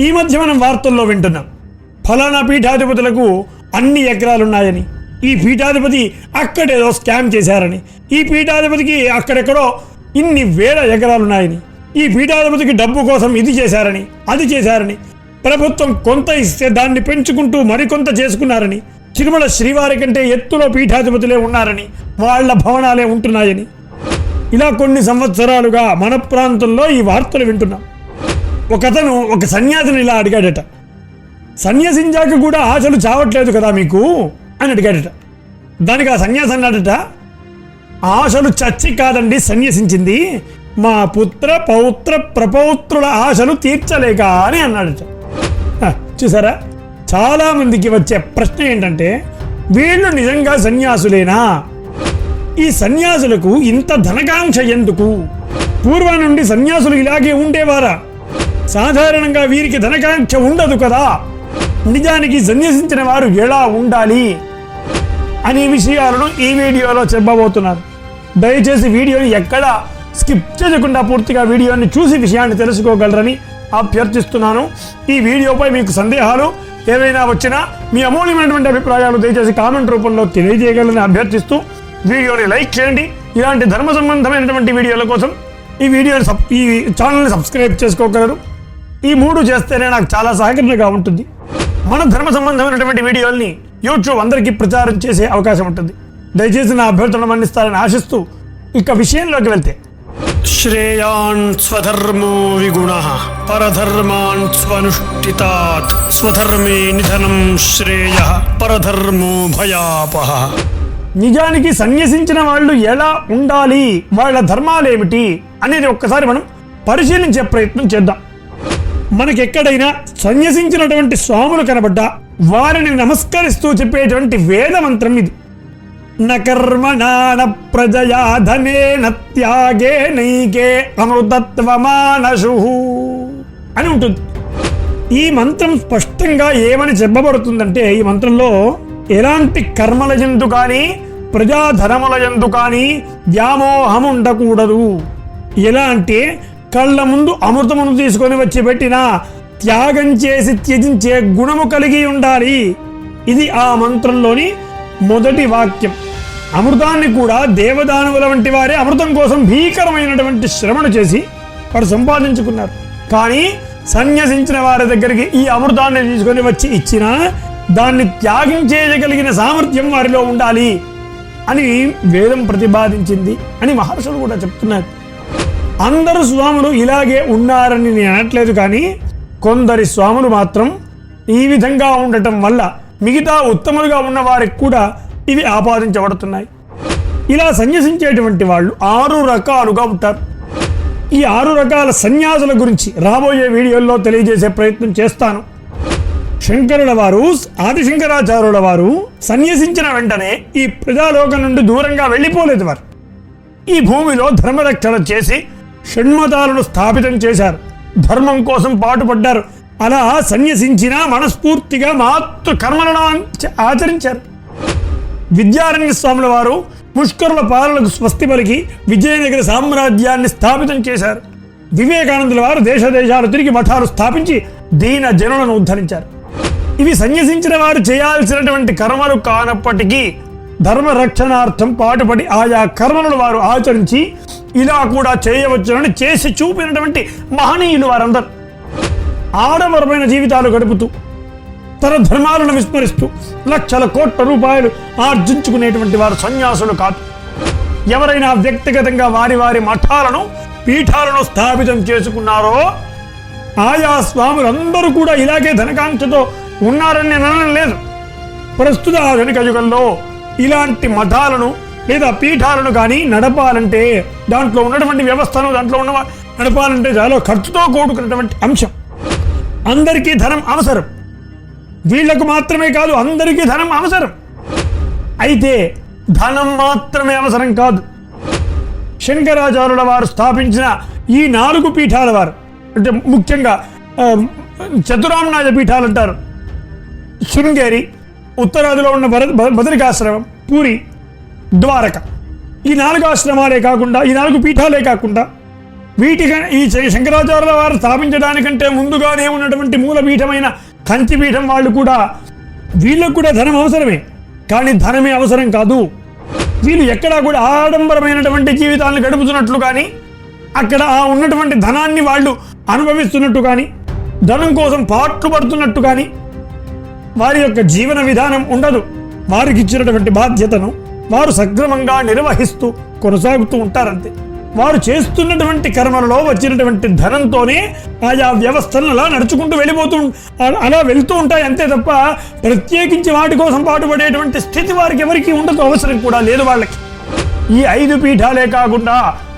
ఈ మధ్య మనం వార్తల్లో వింటున్నాం. ఫలానా పీఠాధిపతులకు అన్ని ఎకరాలున్నాయని ఈ పీఠాధిపతి అక్కడేదో స్కామ్ చేశారని ఈ పీఠాధిపతికి అక్కడెక్కడో ఇన్ని వేల ఎకరాలున్నాయని ఈ పీఠాధిపతికి డబ్బు కోసం ఇది చేశారని అది చేశారని ప్రభుత్వం కొంత ఇస్తే దాన్ని పెంచుకుంటూ మరికొంత చేసుకున్నారని తిరుమల శ్రీవారి కంటే ఎత్తులో పీఠాధిపతులే ఉన్నారని వాళ్ళ భవనాలే ఉంటున్నాయని. ఇలా కొన్ని సంవత్సరాలుగా మన ప్రాంతంలో ఈ వార్తలు వింటున్నాం. ఒకతను ఒక సన్యాసిని ఇలా అడిగాడట. సన్యాసించాక కూడా ఆశలు చావట్లేదు కదా మీకు? అని అడిగాడట. దానికి ఆ సన్యాసి అన్నాడట ఆశలు చచ్చి కాదండి సన్యసించింది. మా పుత్ర పౌత్ర ప్రపౌత్రుల ఆశలు తీర్చలేక అని అన్నాడట. చూసారా? చాలామందికి వచ్చే ప్రశ్న ఏంటంటే వీళ్ళు నిజంగా సన్యాసులేనా? ఈ సన్యాసులకు ఇంత ధనకాంక్ష ఎందుకు? పూర్వం నుండి సన్యాసులు ఇలాగే ఉండేవారా? సాధారణంగా వీరికి ధనకాంక్ష ఉండదు కదా. నిజానికి సన్యసించిన వారు ఎలా ఉండాలి అనే విషయాలను ఈ వీడియోలో చెప్పబోతున్నారు. దయచేసి వీడియోని ఎక్కడ స్కిప్ చేయకుండా పూర్తిగా వీడియోని చూసి విషయాన్ని తెలుసుకోగలరని అభ్యర్థిస్తున్నాను. ఈ వీడియోపై మీకు సందేహాలు ఏవైనా వచ్చినా మీ అమూల్యమైనటువంటి అభిప్రాయాలు దయచేసి కామెంట్ రూపంలో తెలియజేయగలని అభ్యర్థిస్తూ వీడియోని లైక్ చేయండి. ఇలాంటి ధర్మ సంబంధమైనటువంటి వీడియోల కోసం ఈ వీడియోని సబ్ ఈ ఛానల్ని సబ్స్క్రైబ్ చేసుకోగలరు. ఈ మూడు చేస్తేనే నాకు చాలా సహకరణగా ఉంటుంది. మన ధర్మ సంబంధమైనటువంటి వీడియోల్ని యూట్యూబ్ అందరికీ ప్రచారం చేసే అవకాశం ఉంటుంది. దయచేసి నా అభ్యర్థన మన్నిస్తారని ఆశిస్తూ ఇక విషయంలోకి వెళ్తే. శ్రేయాన్ స్వధర్మో విగుణ పరధర్మాన్ స్వనుష్ఠితాత్ స్వధర్మే నిధనం శ్రేయ పరధర్మో భయాపహ నిజానికి సన్యసించిన వాళ్ళు ఎలా ఉండాలి వాళ్ళ ధర్మాలేమిటి అనేది ఒక్కసారి మనం పరిశీలించే ప్రయత్నం చేద్దాం. మనకెక్కడైనా సన్యసించినటువంటి స్వాములు కనబడ్డా వారిని నమస్కరిస్తూ చెప్పేటువంటి వేద మంత్రం ఇది. నకర్మణాన ప్రజయాధనే నత్యాగే త్యాగే నైకే అమృతత్వమానశు అని ఉంటుంది. ఈ మంత్రం స్పష్టంగా ఏమని చెప్పబడుతుందంటే ఈ మంత్రంలో ఎలాంటి కర్మల ఎందు కానీ ప్రజాధనముల ఎందు కానీ వ్యామోహం ఉండకూడదు ఎలా అంటే కళ్ళ ముందు అమృతమును తీసుకొని వచ్చి పెట్టిన త్యాగం చేసి త్యజించే గుణము కలిగి ఉండాలి. ఇది ఆ మంత్రంలోని మొదటి వాక్యం. అమృతాన్ని కూడా దేవదానవుల వంటి వారే అమృతం కోసం భీకరమైనటువంటి శ్రమను చేసి వారు సంపాదించుకున్నారు. కానీ సన్యసించిన వారి దగ్గరికి ఈ అమృతాన్ని తీసుకొని వచ్చి ఇచ్చిన దాన్ని త్యాగం చేయగలిగిన సామర్థ్యం వారిలో ఉండాలి అని వేదం ప్రతిపాదించింది అని మహర్షులు కూడా చెప్తున్నారు. అందరు స్వాములు ఇలాగే ఉన్నారని నేను అనట్లేదు కానీ కొందరి స్వాములు మాత్రం ఈ విధంగా ఉండటం వల్ల మిగతా ఉత్తములుగా ఉన్న వారికి కూడా ఇవి ఆపాదించబడుతున్నాయి. ఇలా సన్యసించేటువంటి వాళ్ళు ఆరు రకాలుగా ఉంటారు. ఈ ఆరు రకాల సన్యాసుల గురించి రాబోయే వీడియోల్లో తెలియజేసే ప్రయత్నం చేస్తాను. శంకరుల వారు ఆదిశంకరాచార్యుల వారు సన్యసించిన వెంటనే ఈ ప్రజాలోకం నుండి దూరంగా వెళ్ళిపోలేదు వారు. ఈ భూమిలో ధర్మరక్షణ చేసి షణ్మతాలను స్థాపితం చేశారు. ధర్మం కోసం పాటుపడ్డారు. అలా సన్యసించిన మనస్ఫూర్తిగా మాతృ కర్మలను ఆచరించారు. విద్యారణ్య స్వాముల వారు పుష్కరుల పాలనకు స్వస్తి పలికి విజయనగర సామ్రాజ్యాన్ని స్థాపితం చేశారు. వివేకానందుల వారు దేశ దేశాలు తిరిగి మఠాలు స్థాపించి దీన జనులను ఉద్ధరించారు. ఇవి సన్యసించిన వారు చేయాల్సినటువంటి కర్మలు కానప్పటికీ ధర్మ రక్షణార్థం పాటుపడి ఆయా కర్మలను వారు ఆచరించి ఇలా కూడా చేయవచ్చునని చేసి చూపినటువంటి మహనీయులు వారందరూ. ఆడవరమైన జీవితాలు గడుపుతూ తన ధర్మాలను విస్మరిస్తూ లక్షల కోట్ల రూపాయలు ఆర్జించుకునేటువంటి వారు సన్యాసులు కాదు. ఎవరైనా వ్యక్తిగతంగా వారి వారి మఠాలను పీఠాలను స్థాపితం చేసుకున్నారో ఆయా స్వాములందరూ కూడా ఇలాగే ధనకాంక్షతో ఉన్నారని నేను లేదు. ప్రస్తుత ఆధునిక యుగంలో ఇలాంటి మఠాలను లేదా పీఠాలను కానీ నడపాలంటే దాంట్లో ఉన్నటువంటి వ్యవస్థను దాంట్లో ఉన్న నడపాలంటే చాలా ఖర్చుతో కూడుకున్నటువంటి అంశం. అందరికీ ధనం అవసరం. వీళ్ళకు మాత్రమే కాదు అందరికీ ధనం అవసరం. అయితే ధనం మాత్రమే అవసరం కాదు. శంకరాచార్యుల వారు స్థాపించిన ఈ నాలుగు పీఠాల వారు అంటే ముఖ్యంగా చతురామనాథ పీఠాలు అంటారు. శృంగేరి ఉత్తరాదిలో ఉన్న భర- భద్రికాశ్రమం బదరికాశ్రమం పూరి ద్వారక. ఈ నాలుగు ఆశ్రమాలే కాకుండా ఈ నాలుగు పీఠాలే కాకుండా వీటి ఈ శంకరాచార్యుల వారు స్థాపించడానికంటే ముందుగానే ఉన్నటువంటి మూలపీఠమైన కంచిపీఠం వాళ్ళు కూడా వీళ్ళకు కూడా ధనం అవసరమే. కానీ ధనమే అవసరం కాదు. వీళ్ళు ఎక్కడా కూడా ఆడంబరమైనటువంటి జీవితాలను గడుపుతున్నట్లు కానీ అక్కడ ఆ ఉన్నటువంటి ధనాన్ని వాళ్ళు అనుభవిస్తున్నట్టు కానీ ధనం కోసం పాట్లు పడుతున్నట్టు కానీ వారి యొక్క జీవన విధానం ఉండదు. వారికి ఇచ్చినటువంటి బాధ్యతను వారు సక్రమంగా నిర్వహిస్తూ కొనసాగుతూ ఉంటారంతే. వారు చేస్తున్నటువంటి కర్మలలో వచ్చినటువంటి ధనంతోనే ఆయా వ్యవస్థలను అలా నడుచుకుంటూ వెళ్ళిపోతూ అలా వెళ్తూ ఉంటాయి అంతే తప్ప ప్రత్యేకించి వాటి కోసం పాటుపడేటువంటి స్థితి వారికి ఎవరికి ఉండదు అవసరం కూడా లేదు వాళ్ళకి. ఈ ఐదు పీఠాలే కాకుండా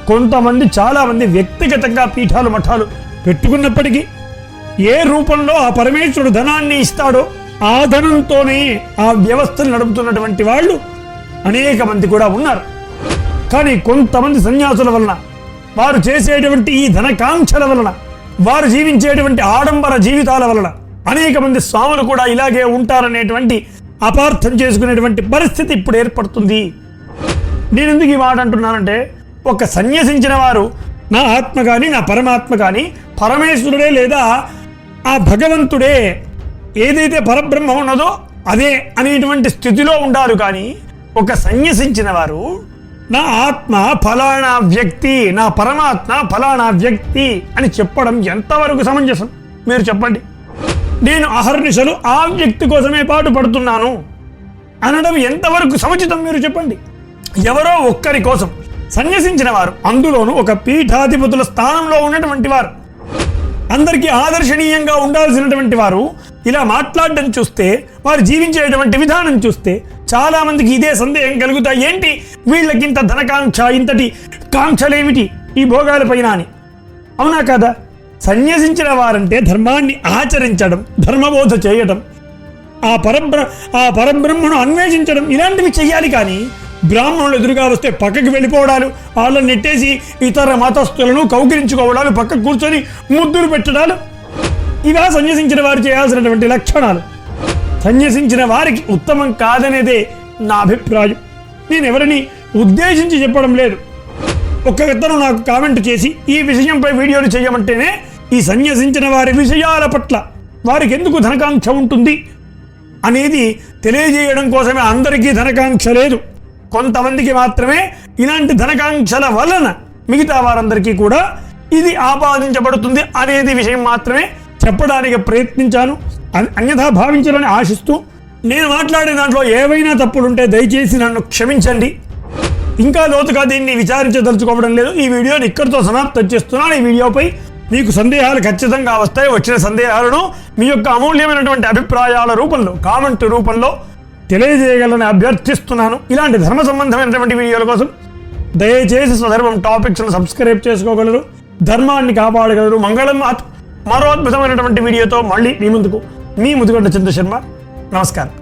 కొంతమంది చాలామంది వ్యక్తిగతంగా పీఠాలు మఠాలు పెట్టుకున్నప్పటికీ ఏ రూపంలో ఆ పరమేశ్వరుడు ధనాన్ని ఇస్తాడో ఆ ధనంతోనే ఆ వ్యవస్థను నడుపుతున్నటువంటి వాళ్ళు అనేక మంది కూడా ఉన్నారు. కానీ కొంతమంది సన్యాసుల వలన వారు చేసేటువంటి ఈ ధనకాంక్షల వలన వారు జీవించేటువంటి ఆడంబర జీవితాల వలన అనేక మంది స్వాములు కూడా ఇలాగే ఉంటారనేటువంటి అపార్థం చేసుకునేటువంటి పరిస్థితి ఇప్పుడు ఏర్పడుతుంది. నేను ఎందుకు ఈ మాట అంటున్నానంటే ఒక సన్యసించిన వారు నా ఆత్మ కానీ నా పరమాత్మ కానీ పరమేశ్వరుడే లేదా ఆ భగవంతుడే ఏదైతే పరబ్రహ్మ ఉన్నదో అదే అనేటువంటి స్థితిలో ఉంటారు కానీ ఒక సన్యసించిన వారు నా ఆత్మ ఫలానా వ్యక్తి నా పరమాత్మ ఫలానా వ్యక్తి అని చెప్పడం ఎంతవరకు సమంజసం? మీరు చెప్పండి. నేను అహర్నిశలు ఆ వ్యక్తి కోసమే పాటు పడుతున్నాను అనడం ఎంతవరకు సముచితం? మీరు చెప్పండి. ఎవరో ఒక్కరి కోసం సన్యసించిన వారు అందులోనూ ఒక పీఠాధిపతుల స్థానంలో ఉన్నటువంటి వారు. అందరికీ ఆదర్శనీయంగా ఉండాల్సినటువంటి వారు ఇలా మాట్లాడడం చూస్తే వారు జీవించేటువంటి విధానం చూస్తే చాలా మందికి ఇదే సందేహం కలుగుతాయి. ఏంటి? వీళ్ళకి ఇంత ధనకాంక్ష ఇంతటి కాంక్షలేమిటి? ఈ భోగాలపైన అని. అవునా కదా? సన్యసించిన వారంటే ధర్మాన్ని ఆచరించడం ధర్మబోధ చేయడం ఆ పరబ్ర ఆ పరబ్రహ్మను అన్వేషించడం ఇలాంటివి చెయ్యాలి కానీ బ్రాహ్మణులు ఎదురుగా వస్తే పక్కకి వెళ్ళిపోవడాలు వాళ్ళని నెట్టేసి ఇతర మతస్థులను కౌకరించుకోవడాలు పక్కకు కూర్చొని ముద్దులు పెట్టడాలు. ఇవా సన్యసించిన వారు చేయాల్సినటువంటి లక్షణాలు. సన్యసించిన వారికి ఉత్తమం కాదనేదే నా అభిప్రాయం. నేను ఎవరిని ఉద్దేశించి చెప్పడం లేదు. ఒక ఇద్దరు నాకు కామెంట్ చేసి ఈ విషయంపై వీడియోలు చేయమంటేనే ఈ సన్యసించిన వారి విషయాల పట్ల వారికి ఎందుకు ధనకాంక్ష ఉంటుంది? అనేది తెలియజేయడం కోసమే అందరికీ ధనకాంక్ష లేదు. కొంతమందికి మాత్రమే ఇలాంటి ధనకాంక్షల వలన మిగతా వారందరికీ కూడా ఇది ఆపాదించబడుతుంది అనేది విషయం మాత్రమే చెప్పడానికి ప్రయత్నించాను. అన్యథా భావించాలని ఆశిస్తూ నేను మాట్లాడే దాంట్లో ఏవైనా తప్పులుంటే దయచేసి నన్ను క్షమించండి. ఇంకా లోతుగా దీన్ని విచారించదలుచుకోవడం లేదు. ఈ వీడియోని ఇక్కడితో సమాప్తం చేస్తున్నాను. ఈ వీడియోపై మీకు సందేహాలు ఖచ్చితంగా వస్తాయి. వచ్చిన సందేహాలను మీ యొక్క అమూల్యమైనటువంటి అభిప్రాయాల రూపంలో కామెంట్ రూపంలో తెలియజేయగలని అభ్యర్థిస్తున్నాను. ఇలాంటి ధర్మ సంబంధమైనటువంటి వీడియోల కోసం దయచేసి సందర్భం టాపిక్స్ను సబ్స్క్రైబ్ చేసుకోగలరు. ధర్మాన్ని కాపాడగలరు. మంగళం మరో అద్భుతమైనటువంటి వీడియోతో మళ్ళీ మీ ముందుకు మీ ముదుగొండ చంద్ర శర్మ నమస్కారం.